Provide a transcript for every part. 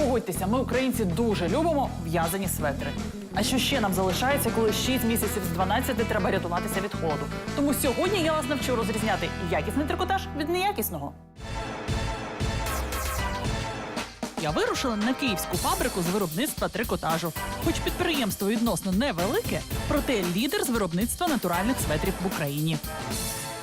Погодьтеся, ми українці дуже любимо в'язані светри. А що ще нам залишається, коли 6 місяців з 12 треба рятуватися від холоду? Тому сьогодні я вас навчу розрізняти якісний трикотаж від неякісного. Я вирушила на київську фабрику з виробництва трикотажу. Хоч підприємство відносно невелике, проте лідер з виробництва натуральних светрів в Україні.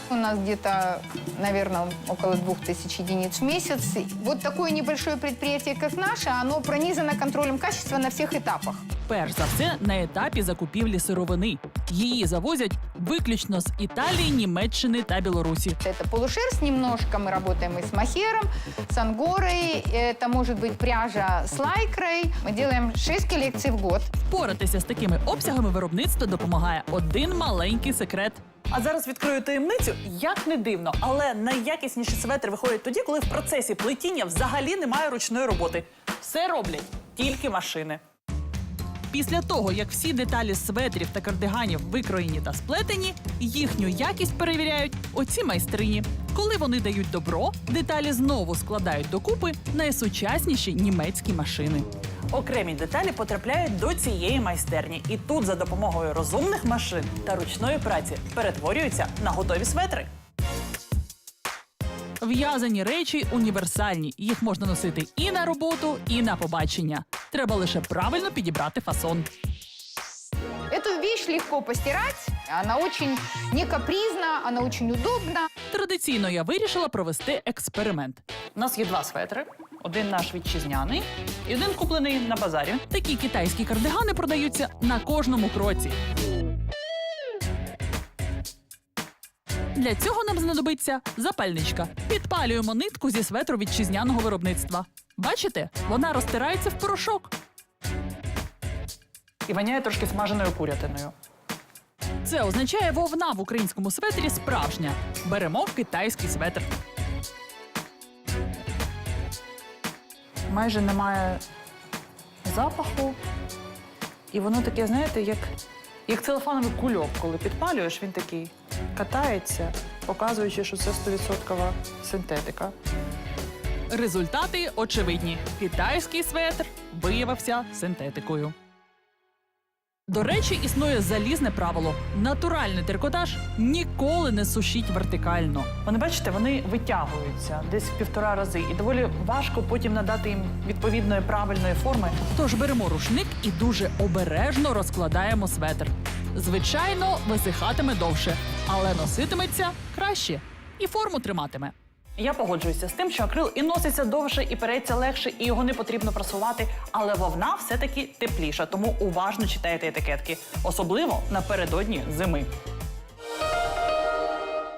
У нас где-то, наверное, около 2000 единиц в месяц. Вот такое небольшое предприятие, как наше, оно пронизано контролем качества на всех этапах. Перш за все на етапі закупівлі сировини. Її завозять виключно з Італії, Німеччини та Білорусі. Это полушерсть немножко, мы работаем и с махером, с ангорой, это может быть пряжа с лайкрой. Мы делаем 6 коллекций в год. Впоратися з такими обсягами виробництва допомагає один маленький секрет. А зараз відкрию таємницю, як не дивно, але найякісніші светри виходять тоді, коли в процесі плетіння взагалі немає ручної роботи. Все роблять тільки машини. Після того, як всі деталі светрів та кардиганів викроєні та сплетені, їхню якість перевіряють оці майстрині. Коли вони дають добро, деталі знову складають докупи найсучасніші німецькі машини. Окремі деталі потрапляють до цієї майстерні, і тут за допомогою розумних машин та ручної праці перетворюються на готові светри. В'язані речі універсальні. Їх можна носити і на роботу, і на побачення. Треба лише правильно підібрати фасон. Эту вещь легко постирать, она очень не капризна, она очень удобна. Традиційно я вирішила провести експеримент. У нас є два светри: один наш вітчизняний і один куплений на базарі. Такі китайські кардигани продаються на кожному кроці. Для цього нам знадобиться запальничка. Підпалюємо нитку зі светру вітчизняного виробництва. Бачите, вона розтирається в порошок. І воняє трошки смаженою курятиною. Це означає вовна в українському светрі справжня. Беремо китайський светр. Майже немає запаху. І воно таке, знаєте, як, як целофановий кульок, коли підпалюєш, він такий катається, показуючи, що це 100% синтетика. Результати очевидні. Китайський светр виявився синтетикою. До речі, існує залізне правило: натуральний трикотаж ніколи не сушіть вертикально. Вони бачите, вони витягуються десь в півтора рази, і доволі важко потім надати їм відповідної правильної форми. Тож беремо рушник і дуже обережно розкладаємо светр. Звичайно, висихатиме довше, але носитиметься краще і форму триматиме. Я погоджуюся з тим, що акрил і носиться довше, і переться легше, і його не потрібно прасувати. Але вовна все-таки тепліша, тому уважно читайте етикетки, особливо напередодні зими.